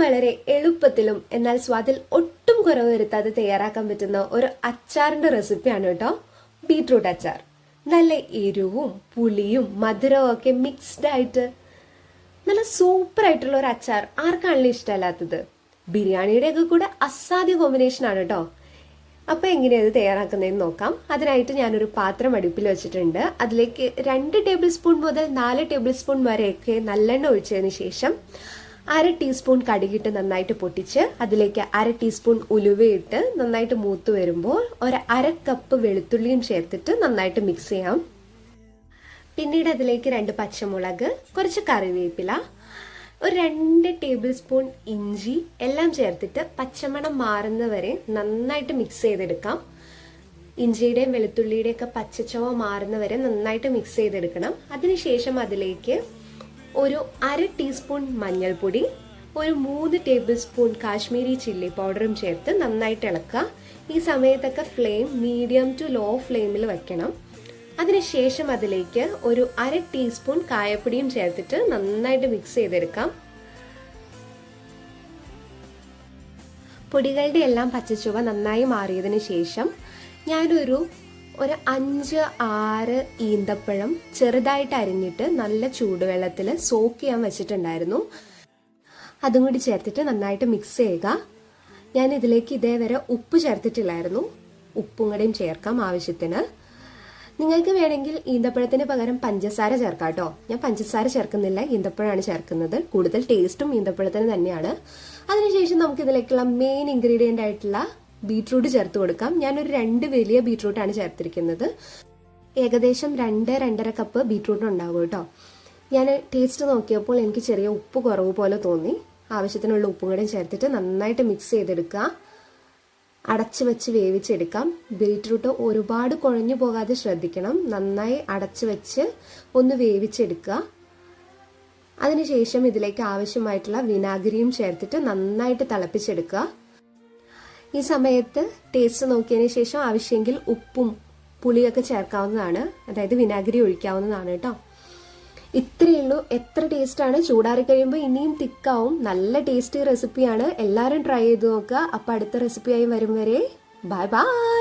വളരെ എളുപ്പത്തിലും എന്നാൽ സ്വാദിൽ ഒട്ടും കുറവ് വരുത്താതെ തയ്യാറാക്കാൻ പറ്റുന്ന ഒരു അച്ചാറിന്റെ റെസിപ്പിയാണ് കേട്ടോ. ബീട്രൂട്ട് അച്ചാർ. നല്ല എരിവും പുളിയും മധുരവും ഒക്കെ മിക്സ്ഡ് ആയിട്ട് നല്ല സൂപ്പർ ആയിട്ടുള്ള ഒരു അച്ചാർ ആർക്കാണല്ലോ ഇഷ്ടമല്ലാത്തത്? ബിരിയാണിയുടെ ഒക്കെ കൂടെ അസാധ്യ കോമ്പിനേഷൻ ആണ് കേട്ടോ. അപ്പൊ എങ്ങനെയാണ് തയ്യാറാക്കുന്നതെന്ന് നോക്കാം. അതിനായിട്ട് ഞാനൊരു പാത്രം അടുപ്പിൽ വെച്ചിട്ടുണ്ട്. അതിലേക്ക് രണ്ട് ടേബിൾ സ്പൂൺ മുതൽ നാല് ടേബിൾ സ്പൂൺ വരെയൊക്കെ നല്ലെണ്ണ ഒഴിച്ചതിന് ശേഷം അര ടീസ്പൂൺ കടുകിട്ട് നന്നായിട്ട് പൊട്ടിച്ച് അതിലേക്ക് അര ടീസ്പൂൺ ഉലുവയിട്ട് നന്നായിട്ട് മൂത്ത് വരുമ്പോൾ ഒരു അര കപ്പ് വെളുത്തുള്ളിയും ചേർത്തിട്ട് നന്നായിട്ട് മിക്സ് ചെയ്യാം. പിന്നീട് അതിലേക്ക് രണ്ട് പച്ചമുളക് കുറച്ച് കറിവേപ്പില ഒരു രണ്ട് ടേബിൾ സ്പൂൺ ഇഞ്ചി എല്ലാം ചേർത്തിട്ട് പച്ചമണം മാറുന്നവരെ നന്നായിട്ട് മിക്സ് ചെയ്തെടുക്കാം. ഇഞ്ചിയുടെയും വെളുത്തുള്ളിയുടെയും ഒക്കെ പച്ചച്ചവ മാറുന്നവരെ നന്നായിട്ട് മിക്സ് ചെയ്തെടുക്കണം. അതിനുശേഷം അതിലേക്ക് ഒരു അര ടീസ്പൂൺ മഞ്ഞൾപ്പൊടി ഒരു മൂന്ന് ടേബിൾ സ്പൂൺ കാശ്മീരി ചില്ലി പൗഡറും ചേർത്ത് നന്നായിട്ട് ഇളക്കുക. ഈ സമയത്തൊക്കെ ഫ്ലെയിം മീഡിയം ടു ലോ ഫ്ലെയിമിൽ വയ്ക്കണം അതിനുശേഷം അതിലേക്ക് ഒരു അര ടീസ്പൂൺ കായപ്പൊടിയും ചേർത്തിട്ട് നന്നായിട്ട് മിക്സ് ചെയ്തെടുക്കാം. പൊടികളുടെ എല്ലാം പച്ചച്ചുവ നന്നായി മാറിയതിന് ശേഷം ഞാനൊരു ഒരു അഞ്ച് ആറ് ഈന്തപ്പഴം ചെറുതായിട്ട് അരിഞ്ഞിട്ട് നല്ല ചൂടുവെള്ളത്തിൽ സോക്ക് ചെയ്യാൻ വെച്ചിട്ടുണ്ടായിരുന്നു. അതും കൂടി ചേർത്തിട്ട് നന്നായിട്ട് മിക്സ് ചെയ്യുക. ഞാൻ ഇതിലേക്ക് ഇതേവരെ ഉപ്പ് ചേർത്തിട്ടില്ലായിരുന്നു. ഉപ്പും കൂടെയും ചേർക്കാം ആവശ്യത്തിന്. നിങ്ങൾക്ക് വേണമെങ്കിൽ ഈന്തപ്പഴത്തിന് പകരം പഞ്ചസാര ചേർക്കാം കേട്ടോ. ഞാൻ പഞ്ചസാര ചേർക്കുന്നില്ല ഈന്തപ്പഴമാണ് ചേർക്കുന്നത്. കൂടുതൽ ടേസ്റ്റും ഈന്തപ്പഴത്തിന് തന്നെയാണ്. അതിനുശേഷം നമുക്ക് ഇതിലേക്കുള്ള മെയിൻ ഇൻഗ്രീഡിയന്റ് ആയിട്ടുള്ള ബീട്രൂട്ട് ചേർത്ത് കൊടുക്കാം. ഞാനൊരു രണ്ട് വലിയ ബീട്രൂട്ടാണ് ചേർത്തിരിക്കുന്നത്. ഏകദേശം രണ്ട് രണ്ടര കപ്പ് ബീട്രൂട്ട് ഉണ്ടാവും കേട്ടോ. ഞാൻ ടേസ്റ്റ് നോക്കിയപ്പോൾ എനിക്ക് ചെറിയ ഉപ്പ് കുറവ് പോലെ തോന്നി. ആവശ്യത്തിനുള്ള ഉപ്പും കൂടെ ചേർത്തിട്ട് നന്നായിട്ട് മിക്സ് ചെയ്തെടുക്കുക. അടച്ചു വെച്ച് വേവിച്ചെടുക്കാം. ബീട്രൂട്ട് ഒരുപാട് കുഴഞ്ഞു പോകാതെ ശ്രദ്ധിക്കണം. നന്നായി അടച്ചു വെച്ച് ഒന്ന് വേവിച്ചെടുക്കുക. അതിനുശേഷം ഇതിലേക്ക് ആവശ്യമായിട്ടുള്ള വിനാഗിരിയും ചേർത്തിട്ട് നന്നായിട്ട് തിളപ്പിച്ചെടുക്കുക. ഈ സമയത്ത് ടേസ്റ്റ് നോക്കിയതിന് ശേഷം ആവശ്യമെങ്കിൽ ഉപ്പും പുളിയൊക്കെ ചേർക്കാവുന്നതാണ്. അതായത് വിനാഗിരി ഒഴിക്കാവുന്നതാണ് കേട്ടോ. ഇത്രയേ ഉള്ളൂ. എത്ര ടേസ്റ്റാണ് ചൂടാറി കഴിയുമ്പോൾ ഇനിയും തിക്കാവും. നല്ല ടേസ്റ്റി റെസിപ്പിയാണ് എല്ലാവരും ട്രൈ ചെയ്ത് നോക്കുക. അപ്പോൾ അടുത്ത റെസിപ്പിയായി വരും വരെ. Bye bye